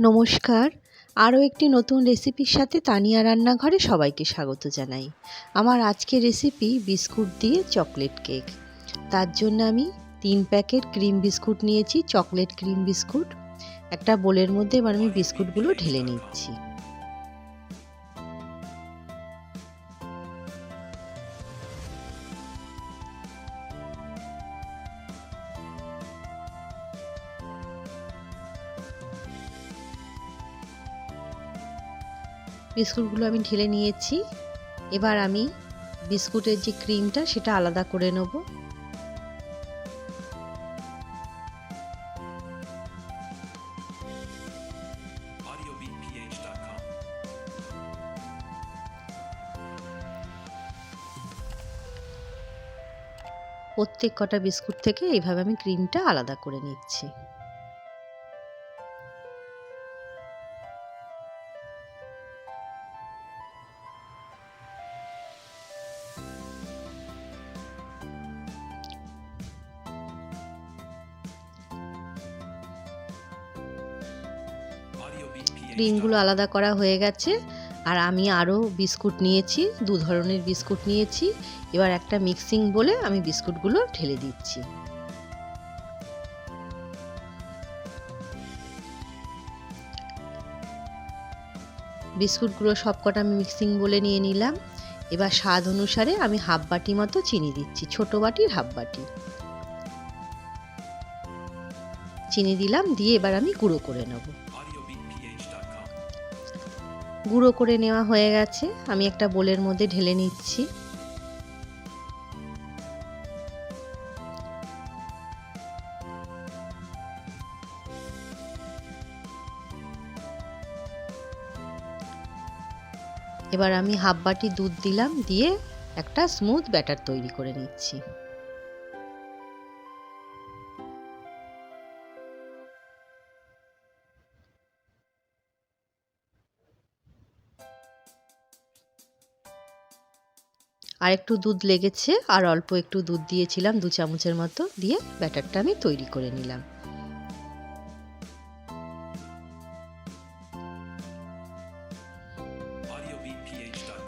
নমস্কার। আরও একটি নতুন রেসিপির সাথে তানিয়া রান্নাঘরে সবাইকে স্বাগত জানাই। আমার আজকের রেসিপি বিস্কুট দিয়ে চকলেট কেক। তার জন্য আমি তিন প্যাকেট ক্রিম বিস্কুট নিয়েছি, চকলেট ক্রিম বিস্কুট। একটা বোলের মধ্যে এবার আমি বিস্কুটগুলো ঢেলে নিচ্ছি। বিস্কুটগুলো আমি ঢেলে নিয়েছি। এবার আমি বিস্কুটের যে ক্রিমটা সেটা আলাদা করে নেব। প্রত্যেক কটা বিস্কুট থেকে এইভাবে আমি ক্রিমটা আলাদা করে নিচ্ছি। ক্রিমগুলো আলাদা করা হয়ে গেছে। আর আমি আরও বিস্কুট নিয়েছি, দু ধরনের বিস্কুট নিয়েছি। এবার একটা মিক্সিং বলে আমি বিস্কুটগুলো ঢেলে দিচ্ছি। বিস্কুটগুলো সবকটা আমি মিক্সিং বলে নিয়ে নিলাম। এবার স্বাদ অনুসারে আমি হাফ বাটি মতো চিনি দিচ্ছি, ছোট বাটির হাফ বাটি। চিনি দিলাম, দিয়ে এবার আমি গুঁড়ো করে নেব. গুঁড়ো করে নেওয়া হয়ে গেছে। আমি একটা বোলের মধ্যে ঢেলে নিচ্ছি। এবার আমি হাফ বাটি দুধ দিলাম, দিয়ে একটা স্মুথ ব্যাটার তৈরি করে নিচ্ছি। আর একটু দুধ লেগেছে, আর অল্প একটু দুধ দিয়েছিলাম, দু চামচের মতো দিয়ে ব্যাটারটা আমি তৈরি করে নিলাম।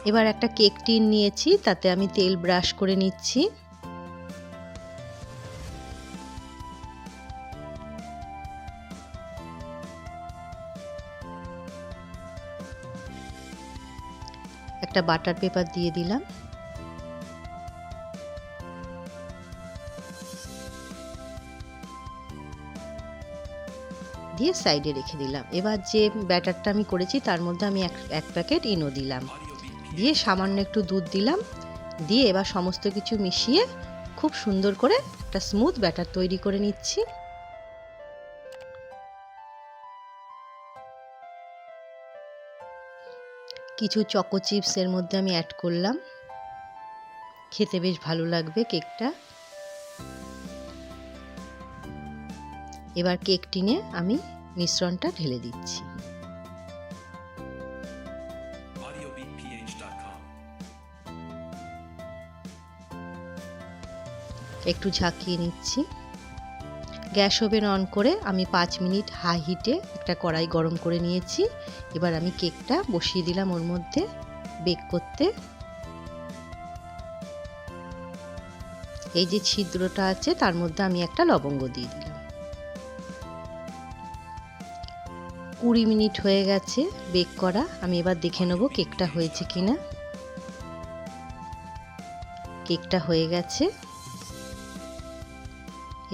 এবার একটা কেক টিন নিয়েছি, তাতে আমি তেল ব্রাশ করে নিচ্ছি। একটা বাটার পেপার দিয়ে দিলাম। দিয়ে সাইডে রেখে দিলাম। এবার যে ব্যাটারটা আমি করেছি, তার মধ্যে আমি এক এক প্যাকেট ইনো দিলাম। দিয়ে সামান্য একটু দুধ দিলাম। দিয়ে এবার সমস্ত কিছু মিশিয়ে খুব সুন্দর করে একটা স্মুথ ব্যাটার তৈরি করে নিচ্ছি। কিছু চকো চিপস এর মধ্যে আমি অ্যাড করলাম। খেতে বেশ ভালো লাগবে কেকটা এবার কেক টিনে আমি মিশ্রণটা ঢেলে দিচ্ছি। একটু ঝাঁকিয়ে নিচ্ছি। গ্যাস ওভেন অন করে আমি পাঁচ মিনিট হাই হিটে একটা কড়াই গরম করে নিয়েছি। এবার আমি কেকটা বসিয়ে দিলাম ওর মধ্যে বেক করতে। এই যে ছিদ্রটা আছে তার মধ্যে আমি একটা লবঙ্গ দিয়ে দিলাম। কুড়ি মিনিট হয়ে গেছে বেক করা। আমি এবার দেখে নেব কেকটা হয়েছে কি না কেকটা হয়ে গেছে।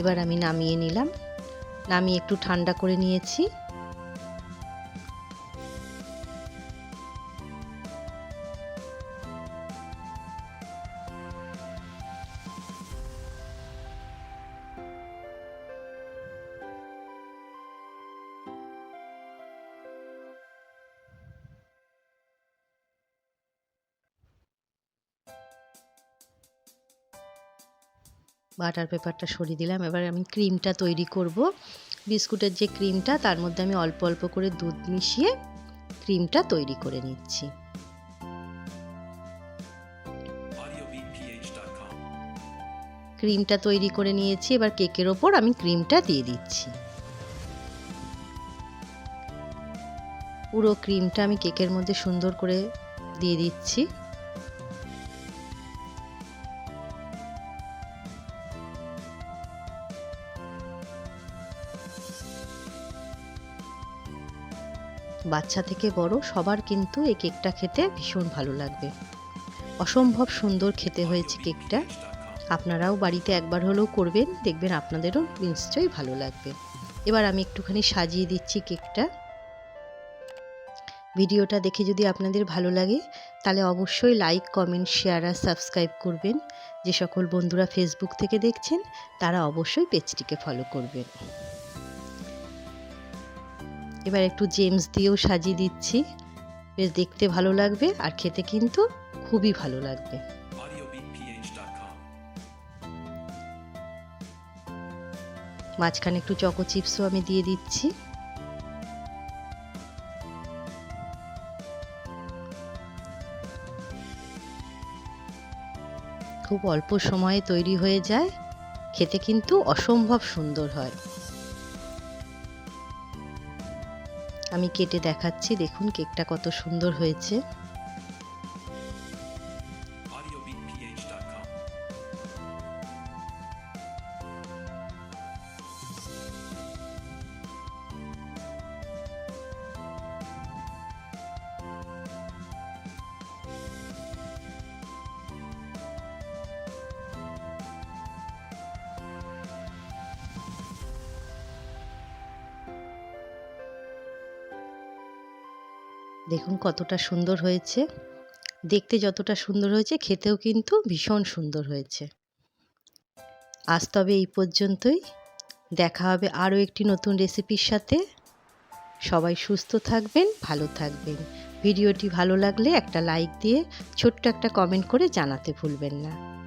এবার আমি নামিয়ে নিলাম। নামিয়ে একটু ঠান্ডা করে নিয়েছি। বাটার পেপারটা সরিয়ে দিলাম। এবার আমি ক্রিমটা তৈরি করব। বিস্কুটের যে ক্রিমটা তার মধ্যে আমি অল্প অল্প করে দুধ মিশিয়ে ক্রিমটা তৈরি করে নিচ্ছি। ক্রিমটা তৈরি করে নিয়েছি। এবার কেকের ওপর আমি ক্রিমটা দিয়ে দিচ্ছি। পুরো ক্রিমটা আমি কেকের মধ্যে সুন্দর করে দিয়ে দিচ্ছি। বাচ্চা থেকে বড়, সবার কিন্তু এই কেকটা খেতে ভীষণ ভালো লাগবে। অসম্ভব সুন্দর খেতে হয়েছে কেকটা। আপনারাও বাড়িতে একবার হলেও করবেন, দেখবেন আপনাদেরও নিশ্চয়ই ভালো লাগবে। এবার আমি একটুখানি সাজিয়ে দিচ্ছি কেকটা। ভিডিওটা দেখে যদি আপনাদের ভালো লাগে, তাহলে অবশ্যই লাইক, কমেন্ট, শেয়ার আর সাবস্ক্রাইব করবেন। যে সকল বন্ধুরা ফেসবুক থেকে দেখছেন, তারা অবশ্যই পেজটিকে ফলো করবেন। এবার একটু জেমস দিয়েও সাজিয়ে দিচ্ছি। বেশ দেখতে ভালো লাগবে আর খেতে কিন্তু খুবই ভালো লাগবে। মাঝখানে একটু চকো চিপসও আমি দিয়ে দিচ্ছি। খুব অল্প সময়ে তৈরি হয়ে যায়। খেতে কিন্তু অসম্ভব সুন্দর হয়। আমি কেটে দেখাচ্ছি দেখুন কেকটা কত সুন্দর হয়েছে। দেখুন কতটা সুন্দর হয়েছে। দেখতে যতটা সুন্দর হয়েছে, খেতেও কিন্তু ভীষণ সুন্দর হয়েছে। আজ তবে এই পর্যন্তই। দেখা হবে আরও একটি নতুন রেসিপির সাথে। সবাই সুস্থ থাকবেন, ভালো থাকবেন। ভিডিওটি ভালো লাগলে একটা লাইক দিয়ে ছোট্ট একটা কমেন্ট করে জানাতে ভুলবেন না।